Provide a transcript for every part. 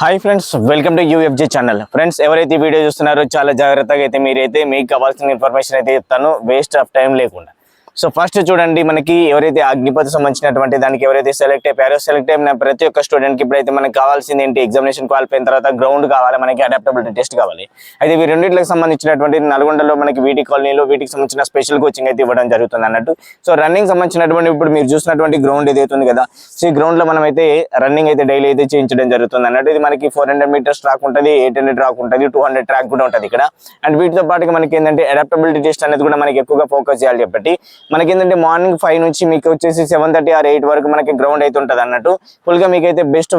Hi friends welcome to UFJ channel friends ఎవరైతే video చూస్తున్నారో చాలా జాగ్రత్తగా అయితే మీరైతే మీకు కావాల్సిన ఇన్ఫర్మేషన్ అయితే చెప్తాను వేస్ట్ ఆఫ్ టైం లేకుండా. సో ఫస్ట్ చూడండి మనకి ఎవరైతే అగ్నిపథ సంబంధించినటువంటి దానికి ఎవరైతే సెలెక్ట్ అయిపోయారో సెలెక్ట్ అయిన ప్రతి ఒక్క స్టూడెంట్కి ఇప్పుడైతే మనకి కావాల్సింది ఏంటి? ఎగ్జామినేషన్ క్వాలిఫైన తర్వాత గ్రౌండ్ కావాలి మనకి అడాప్టబిలిటీ టెస్ట్ కావాలి. అయితే ఈ రెండింటికి సంబంధించినటువంటి నల్గొండలో మనకి వీటి కాలనీలో వీటికి సంబంధించిన స్పెషల్ కోచింగ్ అయితే ఇవ్వడం జరుగుతుంది అన్నట్టు. సో రన్నింగ్ సంబంధించినటువంటి ఇప్పుడు మీరు చూసినటువంటి గ్రౌండ్ ఏదైతే ఉంది కదా సో ఈ గ్రౌండ్లో మనం అయితే రన్నింగ్ అయితే డైలీ అయితే చేయించడం జరుగుతుంది అన్నట్టు. ఇది మనకి ఫోర్ హండ్రెడ్ మీటర్స్ ట్రాక్ ఉంటుంది ఎయిట్ హండ్రెడ్ ట్రాక్ ఉంటుంది టూ హండ్రెడ్ ట్రాక్ కూడా ఉంటుంది ఇక్కడ. అండ్ వీటితో పాటుగా మనకి ఏంటంటే అడాప్టబిలిటీ టెస్ట్ అనేది కూడా మనకి ఎక్కువగా ఫోకస్ చేయాలి చెప్పి మనకి ఏంటంటే మార్నింగ్ ఫైవ్ నుంచి మీకు వచ్చేసి సెవెన్ థర్టీ ఆర్ ఎయిట్ వరకు మనకి గ్రౌండ్ అయితే ఉంటుంది అన్నట్టు ఫుల్గా మీకు అయితే బెస్ట్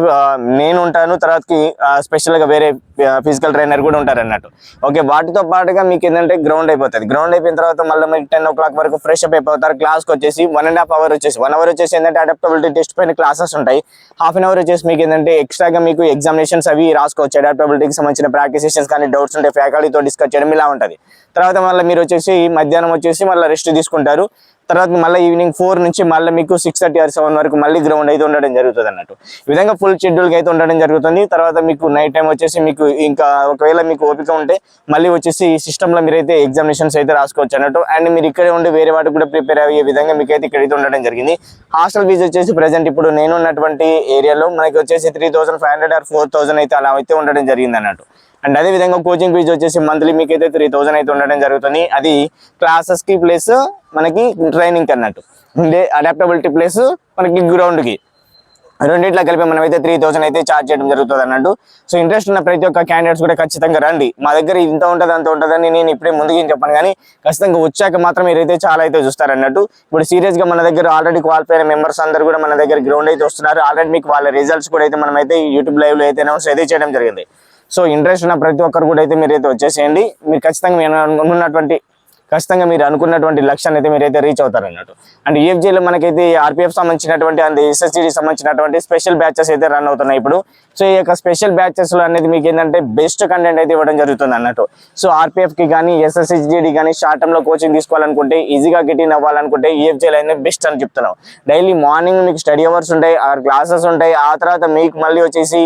నేను ఉంటాను. తర్వాతకి స్పెషల్గా వేరే ఫిజికల్ ట్రైనర్ కూడా ఉంటారు అన్నట్టు ఓకే వాటితో పాటుగా మీకు ఏంటంటే గ్రౌండ్ అయిపోతుంది. గ్రౌండ్ అయిపోయిన తర్వాత మళ్ళీ మీకు టెన్ ఓ క్లాక్ వరకు ఫ్రెష్ అప్ అయిపోతారు. క్లాస్కి వచ్చేసి వన్ అండ్ హాఫ్ అవర్ వచ్చేసి వన్ అవర్ వచ్చేసి ఏంటంటే అడాప్టబిలిటీ టెస్ట్ పైన క్లాసెస్ ఉంటాయి. హాఫ్ అన్ అవర్ వచ్చేసి మీకు ఏంటంటే ఎక్స్ట్రాగా మీకు ఎగ్జామినేషన్స్ అవి రాసుకోవచ్చు. అడాప్టబిలిటీకి సంబంధించిన ప్రాక్టీస్ సెషన్స్ కానీ డౌట్స్ ఉంటే ఫ్యాకల్టీతో డిస్కస్ చేయడం ఇలా ఉంటుంది. తర్వాత మళ్ళీ మీరు వచ్చేసి మధ్యాహ్నం వచ్చేసి మళ్ళీ రెస్ట్ తీసుకుంటారు. తర్వాత మళ్ళీ ఈవినింగ్ ఫోర్ నుంచి మళ్ళీ మీకు సిక్స్ థర్టీ ఆర్ సెవెన్ వరకు మళ్ళీ గ్రౌండ్ అయితే ఉండడం జరుగుతుంది అన్నట్టు. ఈ విధంగా ఫుల్ షెడ్యూల్కి అయితే ఉండడం జరుగుతుంది. తర్వాత మీకు నైట్ టైం వచ్చేసి మీకు ఇంకా ఒకవేళ మీకు ఓపిక ఉంటే మళ్ళీ వచ్చేసి ఈ సిస్టంలో మీరైతే ఎగ్జామినేషన్స్ అయితే రాసుకోవచ్చు అన్నట్టు. అండ్ మీరు ఇక్కడే ఉండి వేరే వాటికి కూడా ప్రిపేర్ అయ్యే విధంగా మీకు అయితే ఇక్కడైతే ఉండడం జరిగింది. హాస్టల్ ఫీజు వచ్చేసి ప్రజెంట్ ఇప్పుడు నేను ఉన్నటువంటి ఏరియాలో మనకి వచ్చేసి three thousand five hundred or four thousand అయితే అలా అయితే ఉండడం జరిగింది అన్నట్టు. అండ్ అదే విధంగా కోచింగ్ ఫీజు వచ్చేసి మంత్లీ మీకు అయితే త్రీ థౌసండ్ అయితే ఉండడం జరుగుతుంది. అది క్లాసెస్కి ప్లస్ మనకి ట్రైనింగ్ అన్నట్టు. అంటే అడాప్టబిలిటీ ప్లస్ మనకి గ్రౌండ్కి. కలిపి మనం అయితే త్రీ థౌసండ్ అయితే ఛార్జ్ చేయడం జరుగుతుంది అన్నట్టు. సో ఇంట్రెస్ట్ ఉన్న ప్రతి ఒక్క క్యాండిడేట్స్ కూడా ఖచ్చితంగా రండి. మా దగ్గర ఇంత ఉంటుంది అంత ఉంటుందని నేను ఇప్పుడే ముందుకు ఏం చెప్పాను కానీ ఖచ్చితంగా వచ్చాక మాత్రం మీరైతే చాలా అయితే చూస్తారు అన్నట్టు. ఇప్పుడు సీరియస్గా మన దగ్గర ఆల్రెడీ క్వాలిఫై అయిన మెంబర్స్ అందరూ కూడా మన దగ్గర గ్రౌండ్ అయితే వస్తున్నారు. ఆల్రెడీ మీకు వాళ్ళ రిజల్ట్స్ కూడా అయితే మనం అయితే యూట్యూబ్ లైవ్లో అయితే అనౌన్స్ అయితే చేయడం జరిగింది. సో ఇంట్రెస్ట్ ఉన్న ప్రతి ఒక్కరు కూడా అయితే మీరైతే వచ్చేసేయండి. మీరు ఖచ్చితంగా నేను అనుకున్నటువంటి ఖచ్చితంగా మీరు అనుకున్నటువంటి లక్ష్యాన్ని అయితే మీరైతే రీచ్ అవుతారు అన్నట్టు అండ్ ఈఎఫ్జీలో మనకైతే ఆర్పిఎఫ్ సంబంధించినటువంటి అండ్ ఎస్ఎస్జీ సంబంధించినటువంటి స్పెషల్ బ్యాచెస్ అయితే రన్ అవుతున్నాయి ఇప్పుడు. సో ఈ యొక్క స్పెషల్ బ్యాచెస్లో అనేది మీకు ఏంటంటే బెస్ట్ కంటెంట్ అయితే ఇవ్వడం జరుగుతుంది అన్నట్టు. సో ఆర్పిఎఫ్కి కానీ ఎస్ఎస్సిజిడి కానీ షార్ట్ టర్మ్లో కోచింగ్ తీసుకోవాలనుకుంటే ఈజీగా గెట్ అవ్వాలనుకుంటే ఈఎఫ్జీలో అనేది బెస్ట్ అని చెప్తున్నాం. డైలీ మార్నింగ్ మీకు స్టడీ అవర్స్ ఉంటాయి ఆ క్లాసెస్ ఉంటాయి. ఆ తర్వాత మీకు మళ్ళీ వచ్చేసి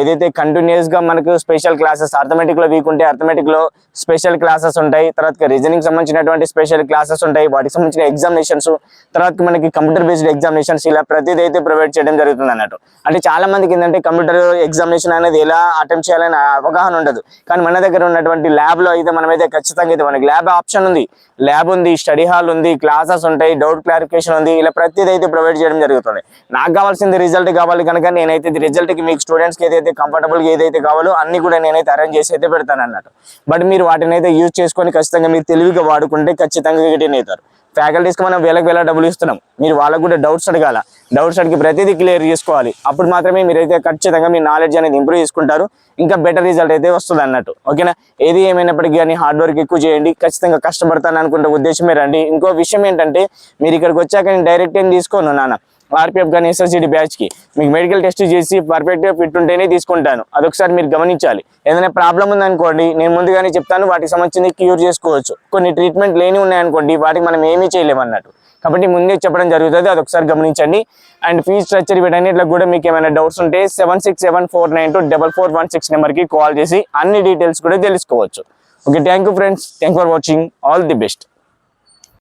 ఏదైతే ఇదైతే కంటిన్యూస్గా మనకు స్పెషల్ క్లాసెస్ అర్థమెటిక్లో వీక్ ఉంటే అర్థమెటిక్లో స్పెషల్ క్లాసెస్ ఉంటాయి. తర్వాత రీజనింగ్ సంబంధించినటువంటి స్పెషల్ క్లాసెస్ ఉంటాయి. వాటికి సంబంధించిన ఎగ్జామినేషన్స్ తర్వాత మనకి కంప్యూటర్ బేస్డ్ ఎగ్జామినేషన్స్ ఇలా ప్రతిదీ అయితే ప్రొవైడ్ చేయడం జరుగుతుంది అన్నట్టు. అంటే చాలా మందికి ఏంటంటే కంప్యూటర్ ఎగ్జామినేషన్ అనేది ఎలా అటెంప్ట్ చేయాలని అవగాహన ఉండదు. కానీ మన దగ్గర ఉన్నటువంటి ల్యాబ్లో అయితే మనమైతే ఖచ్చితంగా అయితే మనకి ల్యాబ్ ఆప్షన్ ఉంది. ల్యాబ్ ఉంది స్టడీ హాల్ ఉంది క్లాసెస్ ఉంటాయి డౌట్ క్లారిఫికేషన్ ఉంది ఇలా ప్రతిదీ అయితే ప్రొవైడ్ చేయడం జరుగుతుంది. నాకు కావాల్సింది రిజల్ట్ కావాలి కనుక నేనైతే రిజల్ట్కి మీకు స్టూడెంట్స్కి ఏదైతే కంఫర్టబుల్గా ఏదైతే కావాలో అన్ని కూడా నేనైతే అరేంజ్ చేసి అయితే పెడతాను అన్నట్టు. బట్ మీరు వాటిని అయితే యూజ్ చేసుకొని ఖచ్చితంగా మీరు తెలివిగా వాడుకుంటే ఖచ్చితంగా రిటర్న్ అవుతారు. ఫ్యాకల్టీస్కి మనం వేలకు వేల డబ్బులు ఇస్తున్నాం. మీరు వాళ్ళకు కూడా డౌట్స్ అడగాల. డౌట్స్ అడిగి ప్రతిదీ క్లియర్ చేసుకోవాలి. అప్పుడు మాత్రమే మీరైతే ఖచ్చితంగా మీ నాలెడ్జ్ అనేది ఇంప్రూవ్ చేసుకుంటారు. ఇంకా బెటర్ రిజల్ట్ అయితే వస్తుంది అన్నట్టు. ఓకేనా ఏది ఏమైనప్పటికీ కానీ హార్డ్ వర్క్ ఎక్కువ చేయండి. ఖచ్చితంగా కష్టపడతాను అనుకుంటే ఉద్దేశమే రండి. ఇంకో విషయం ఏంటంటే మీరు ఇక్కడికి వచ్చాక నేను డైరెక్ట్ ఏం తీసుకోను నాన్న. ఆర్పిఎఫ్ కానీ ఎస్ఎస్సిడి బ్యాచ్కి మీకు మెడికల్ టెస్ట్ చేసి పర్ఫెక్ట్గా ఫిట్ ఉంటేనే తీసుకుంటాను. అదొకసారి మీరు గమనించాలి. ఏదైనా ప్రాబ్లం ఉందనుకోండి నేను ముందుగానే చెప్తాను వాటికి సంబంధించి క్యూర్ చేసుకోవచ్చు. కొన్ని ట్రీట్మెంట్ లేని ఉన్నాయనుకోండి వాటికి మనం ఏమీ చేయలేము అన్నట్టు. కాబట్టి ముందే చెప్పడం జరుగుతుంది అదొకసారి గమనించండి. అండ్ ఫీజ్ స్ట్రక్చర్ వీటన్నిటిలో కూడా మీకు ఏమైనా డౌట్స్ ఉంటే seven six seven four nine two double four one six నెంబర్కి కాల్ చేసి అన్ని డీటెయిల్స్ కూడా తెలుసుకోవచ్చు. Okay thank you friends. Thank for watching. All the best.